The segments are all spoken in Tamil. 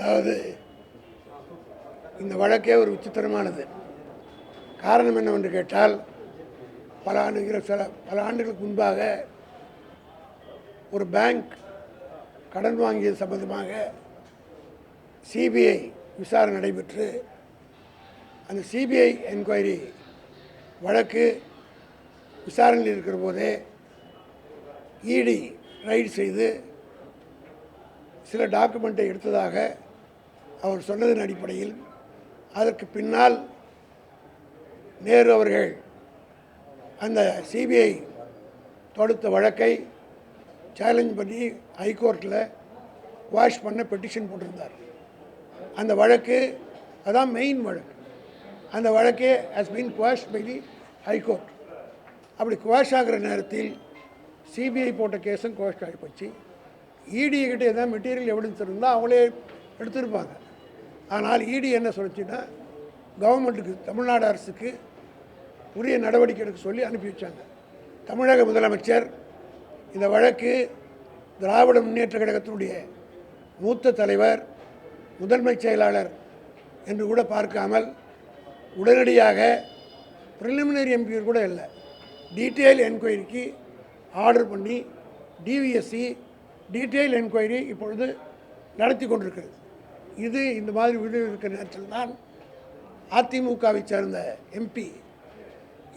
அதாவது இந்த வழக்கே ஒரு விசித்திரமானது. காரணம் என்னவென்று கேட்டால் பல ஆண்டுகள் சில பல ஆண்டுகளுக்கு முன்பாக ஒரு பேங்க் கடன் வாங்கியது சம்பந்தமாக சிபிஐ விசாரணை நடைபெற்று அந்த சிபிஐ என்கொயரி வழக்கு விசாரணையில் இருக்கிற போதே இடி ரைட் செய்து சில டாக்குமெண்ட்டை எடுத்ததாக அவர் சொன்னதன் அடிப்படையில் அதற்கு பின்னால் நேரு அவர்கள் அந்த சிபிஐ தொடுத்த வழக்கை சேலஞ்ச் பண்ணி ஹைகோர்ட்டில் வாஷ் பண்ண பெட்டிஷன் போட்டிருந்தார். அந்த வழக்கு அதான் மெயின் வழக்கு. அந்த வழக்கே has been quash by the high court அப்படி குவாஷ் ஆகிற நேரத்தில் சிபிஐ போட்ட கேஸும் குவாஷ் ஆகி போச்சு. இடி கிட்ட எதாவது மெட்டீரியல் எவிடன்ஸ் இருந்தால் அவங்களே எடுத்திருப்பாங்க. ஆனால் இடி என்ன சொல்லுச்சுன்னா கவர்மெண்ட்டுக்கு தமிழ்நாடு அரசுக்கு உரிய நடவடிக்கை எடுக்க சொல்லி அனுப்பி வச்சாங்க. தமிழக முதலமைச்சர் இந்த வழக்கு திராவிட முன்னேற்ற கழகத்தினுடைய மூத்த தலைவர் முதன்மை செயலாளர் என்று கூட பார்க்காமல் உடனடியாக ப்ரிலிமினரி எம்பியர் கூட இல்லை. டீட்டெயில் என்கொயரிக்கு ஆர்டர் பண்ணி டிவிஎஸ்சி டீட்டெயில் என்கொயரி இப்பொழுது நடத்தி கொண்டிருக்கிறது. இது இந்த மாதிரி விடு இருக்கிற நேரத்தில் தான் அதிமுகவை சேர்ந்த எம்பி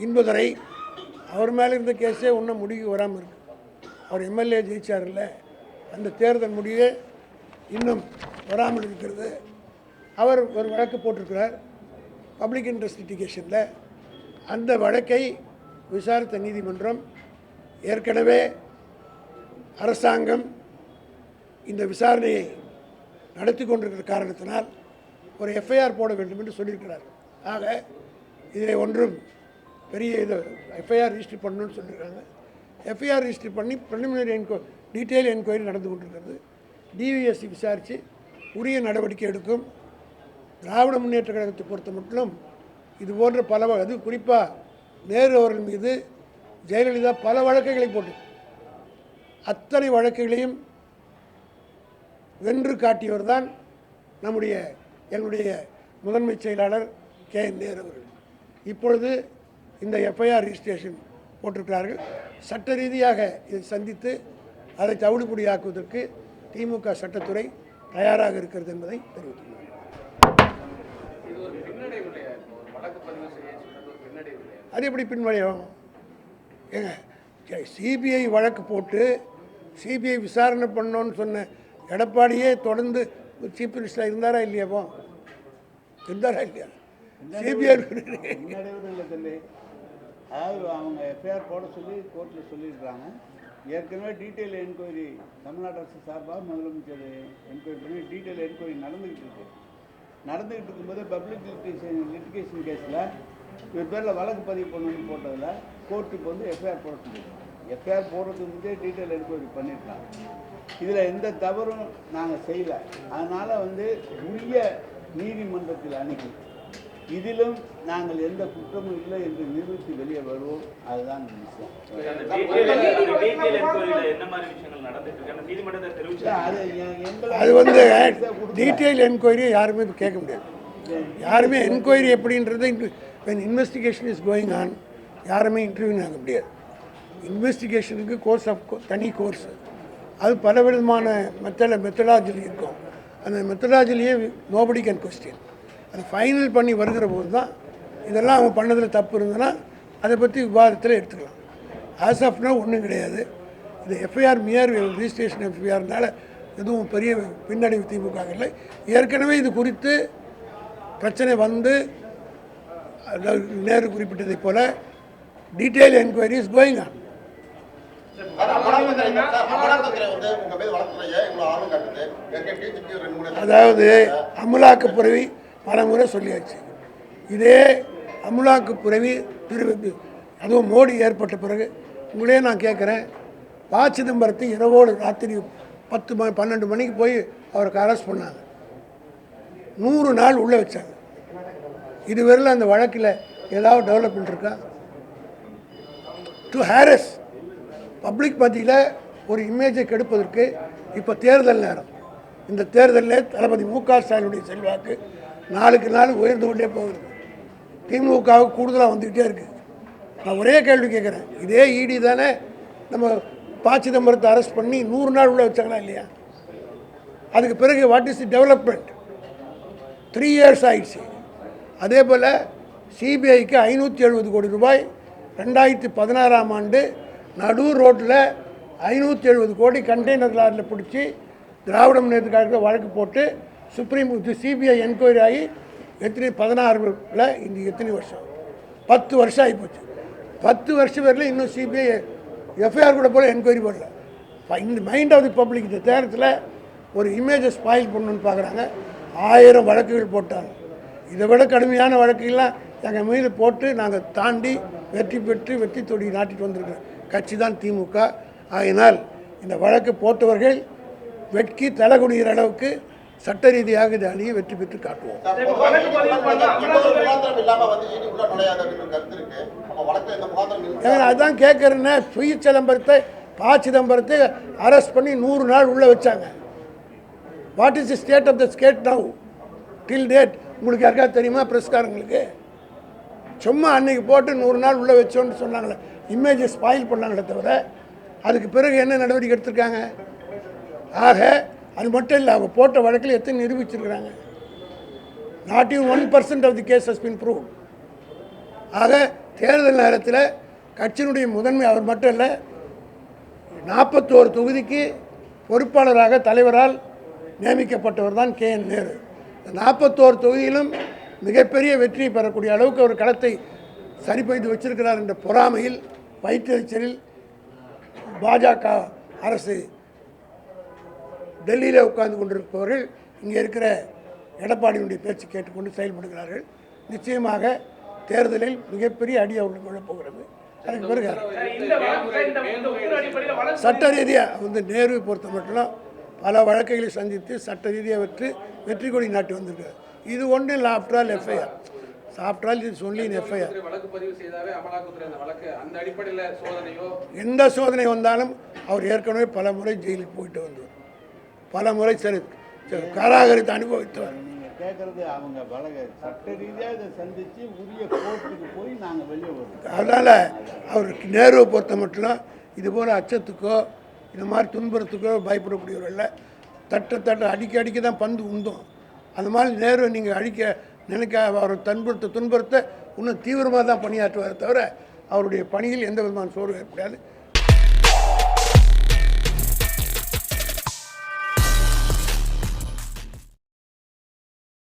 இன்பதுரை அவர் மேலே இருந்த கேஸே இன்னும் முடிவு வராமல் இருக்கு. அவர் எம்எல்ஏ ஜெயிச்சார்ல அந்த தேர்தல் முடிவே இன்னும் வராமல் இருக்கிறது. அவர் ஒரு வழக்கு போட்டிருக்கிறார் பப்ளிக் இன்ட்ரெஸ்ட் லிட்டிகேஷனில். அந்த வழக்கை விசாரித்த நீதிமன்றம் ஏற்கனவே அரசாங்கம் இந்த விசாரணையை நடத்தி கொண்டிருக்கிற காரணத்தினால் ஒரு எஃப்ஐஆர் போட வேண்டும் என்று சொல்லியிருக்கிறார் ஆக இதில் ஒன்றும் பெரிய இது எஃப்ஐஆர் ரிஜிஸ்டர் பண்ணணும்னு சொல்லியிருக்காங்க. எஃப்ஐஆர் ரிஜிஸ்டர் பண்ணி ப்ரிலிமினரி என்கொ டீட்டெயில் என்கொயரி நடந்து கொண்டிருக்கிறது. டிவிஎஸ்சி விசாரித்து உரிய நடவடிக்கை எடுக்கும். திராவிட முன்னேற்ற கழகத்தை பொறுத்த மட்டும் இது போன்ற பல வ- அது குறிப்பாக நேரு அவர்கள் மீது ஜெயலலிதா பல வழக்குகளை போட்டு அத்தனை வழக்குகளையும் வென்று காட்டியவர் தான் நம்முடைய எங்களுடைய முதன்மை செயலாளர் கே என் நேரு அவர்கள். இப்பொழுது இந்த எஃப்ஐஆர் ரிஜிஸ்ட்ரேஷன் போட்டிருக்கிறார்கள். சட்ட ரீதியாக இதை சந்தித்து அதை தவிடுபடியாக்குவதற்கு திமுக சட்டத்துறை தயாராக இருக்கிறது என்பதை தெரிவித்துள்ளேன் அது எப்படி பின்வழியும் ஏங்க சிபிஐ வழக்கு போட்டு சிபிஐ விசாரணை பண்ணோன்னு சொன்ன எடப்பாடியே தொடர்ந்து சீஃப் மினிஸ்டராக இருந்தாரா இல்லையாப்போ இருந்தாரா இல்லையா? சிபிஐ இல்லை தம்பி அதாவது அவங்க எஃப்ஐஆர் போட சொல்லி கோர்ட்டில் சொல்லியிருக்கிறாங்க. ஏற்கனவே டீட்டெயில் என்கொயரி தமிழ்நாடு அரசு சார்பாக முதலமைச்சர் என்கொயரி பண்ணி டீட்டெயில் என்கொயரி நடந்துக்கிட்டு இருக்கு. நடந்துக்கிட்டு இருக்கும்போது பப்ளிக் லிட்டிகேஷன் லிட்டிகேஷன் கேஸில் இவர் பேரில் வழக்கு பதிவு பண்ணணும்னு போட்டதில் கோர்ட்டு இப்போ வந்து எஃப்ஐஆர் போட சொல்லியிருக்காங்க. எஃப்ஐஆர் போடுறதுக்கு முந்தைய டீட்டெயில் என்கொயரி பண்ணியிருக்காங்க. இதில் எந்த தவறும் நாங்கள் செய்யலை. அதனால் வந்து உரிய நீதிமன்றத்தில் அணுகி இதிலும் நாங்கள் எந்த குற்றமும் இல்லை என்று நிரூபித்து வெளியே வருவோம். அதுதான் விஷயம். அது வந்து. டீட்டெயில் என்கொயரி யாருமே கேட்க முடியாது. யாருமே என்கொயரி எப்படின்றது இன்வெஸ்டிகேஷன் இஸ் கோயிங் ஆன் யாருமே இன்டர்வியூ ஆக முடியாது. இன்வெஸ்டிகேஷனுக்கு கோர்ஸ் ஆஃப் தனி கோர்ஸ் அது பல விதமான மெத்தட மெத்தடாலஜி இருக்கும். அந்த மெத்தடாஜிலேயே நோபடி கேன் கொஸ்டின் அதை ஃபைனல் பண்ணி வருகிற போது தான் இதெல்லாம் அவங்க பண்ணதில் தப்பு இருந்ததுன்னா அதை பற்றி விவாதத்தில் எடுத்துக்கலாம். ஆஸ் ஆஃப்னா ஒன்றும் கிடையாது. இது எஃப்ஐஆர் மியர் ரிஜிஸ்ட்ரேஷன் எஃப்ஐஆர்னால எதுவும் பெரிய பின்னடைவு திமுக இல்லை. ஏற்கனவே இது குறித்து பிரச்சனை வந்து அதாவது நேரு குறிப்பிட்டதைப் போல் detail enquiry is going on அதாவது அமலாக்கப்புறவி பல முறை சொல்லியாச்சு. இதே அமலாக்கப்புறவி திரு அதுவும் மோடி ஏற்பட்ட பிறகு உங்களே நான் கேட்குறேன் ப சிதம்பரத்தை இரவோடு ராத்திரி பத்து மணி பன்னெண்டு மணிக்கு போய் அவருக்கு அரெஸ்ட் பண்ணாங்க. நூறு நாள் உள்ளே வச்சாங்க. இதுவரையில் அந்த வழக்கில் ஏதாவது டெவலப்மெண்ட் இருக்கா? டு ஹாரஸ் பப்ளிக் மத்தியில் ஒரு இமேஜை கெடுப்பதற்கு இப்போ தேர்தல் நேரம். இந்த தேர்தலில் தளபதி மு க ஸ்டாலினுடைய செல்வாக்கு நாளுக்கு நாள் உயர்ந்து கொண்டே போகுது. திமுகவுக்கு கூடுதலாக வந்துக்கிட்டே இருக்குது நான் ஒரே கேள்வி கேட்குறேன் இதே இடி தானே நம்ம ப சிதம்பரத்தை அரெஸ்ட் பண்ணி நூறு நாள் உள்ள வச்சாங்களா இல்லையா? அதுக்கு பிறகு what is the development three years ஆயிடுச்சு. அதே போல் சிபிஐக்கு ஐநூற்றி எழுபது கோடி ரூபாய். ரெண்டாயிரத்தி பதினாறாம் ஆண்டு நடு ரோட்டில் ஐநூற்றி எழுபது கோடி கண்டெய்னர் லாரியில் பிடிச்சி திராவிட முன்னேற்ற கழகத்தில் வழக்கு போட்டு சுப்ரீம் சிபிஐ என்கொயரி ஆகி எத்தனை பதினாறுல இந்த எத்தனை வருஷம். பத்து வருஷம் ஆகிப்போச்சு பத்து வருஷம் வரையிலும் இன்னும் சிபிஐ எஃப்ஐஆர் கூட போல என்கொயரி பண்ணல இந்த மைண்ட் ஆஃப் தி பப்ளிக் இந்த நேரத்தில் ஒரு இமேஜை ஸ்பாயில் பண்ணணும்னு பார்க்குறாங்க ஆயிரம் வழக்குகள் போட்டாங்க. இதை விட கடுமையான வழக்குகள்லாம் எங்கள் மீது போட்டு நாங்கள் தாண்டி வெற்றி பெற்று வெற்றி தொடி நாட்டிட்டு வந்திருக்கிறோம். கட்சி தான் திமுக. ஆகினால் இந்த வழக்கு போட்டவர்கள் வெட்கி தலை குனிகிற அளவுக்கு சட்ட ரீதியாக இதை அணியை வெற்றி பெற்று காட்டுவோம். அதான் கேட்குறேன்னே பொய் சிதம்பரத்தை ப சிதம்பரத்தை அரெஸ்ட் பண்ணி நூறு நாள் உள்ளே வச்சாங்க. What is the state of the state now till date உங்களுக்கு யாருக்காவது தெரியுமா பிரஸ்காரங்களுக்கு சும்மா அன்றைக்கி போட்டு நூறு நாள் உள்ளே வச்சோன்னு சொன்னாங்களே இமேஜை ஸ்பாயில் பண்ணாங்களே தவிர அதுக்கு பிறகு என்ன நடவடிக்கை எடுத்திருக்காங்க? ஆக அது மட்டும் இல்லை அவங்க போட்ட வழக்கில் எத்தனை நிரூபிச்சிருக்கிறாங்க? Not in one percent of the case has been proved ஆக தேர்தல் நேரத்தில் கட்சியினுடைய முதன்மை அவர் மட்டும் இல்லை நாற்பத்தோரு தொகுதிக்கு பொறுப்பாளராக தலைவரால் நியமிக்கப்பட்டவர் தான் கே என் நேரு. நாற்பத்தோரு தொகுதியிலும் மிகப்பெரிய வெற்றியை பெறக்கூடிய அளவுக்கு அவர் களத்தை சரிபடுத்தி வச்சிருக்கிறார் என்ற பொறாமையில் வயிற்றெரிச்சலில் பாஜக அரசு டெல்லியில் உட்கார்ந்து கொண்டிருப்பவர்கள் இங்கே இருக்கிற எடப்பாடியினுடைய பேச்சு கேட்டுக்கொண்டு செயல்படுகிறார்கள். நிச்சயமாக தேர்தலில் மிகப்பெரிய அடி அவர்களுக்கு விழப்போகிறது அதுக்கு பிறகு சட்ட ரீதியாக வந்து நேருவை பொறுத்த மட்டும் பல வழக்குகளை சந்தித்து சட்ட ரீதியாக வெற்றி வெற்றி கொடி நாட்டி வந்திருக்காரு. இது ஒன்றும் இல்லை after all FIR after all இது சொல்லி எஃப்ஐஆர் துறை வழக்கு பதிவு செய்தாவே அமலாக்கத்துறை. அந்த வழக்கு அந்த அடிப்படையில் சோதனையோ? எந்த சோதனை வந்தாலும் அவர் ஏற்கனவே பல முறை ஜெயிலுக்கு போயிட்டு வந்தவர். பல முறை சரி சரி, காராகரித்து அனுபவித்தவர். நீங்கள் கேட்குறது அவங்க வழக்கு. சட்ட ரீதியாக இதை சந்தித்து உரிய கோர்ட்டுக்கு போய் நாங்கள் வெளியே வருவோம். அதனால் அவருக்கு நேருவை பொறுத்த மட்டும் இது போல் அச்சத்துக்கோ இந்த மாதிரி துன்புறத்துக்கோ பயப்படக்கூடியவர் இல்லை தட்ட தட்ட அடிக்க அடிக்க தான் பந்து உந்தும். அந்த மாதிரி நேரம் நீங்கள் அழிக்க நினைக்க அவர் துன்புறுத்த துன்புறுத்த இன்னும் தீவிரமாக தான் பணியாற்றுவார் தவிர அவருடைய பணியில் எந்த விதமான சோர்வு ஏற்படாது.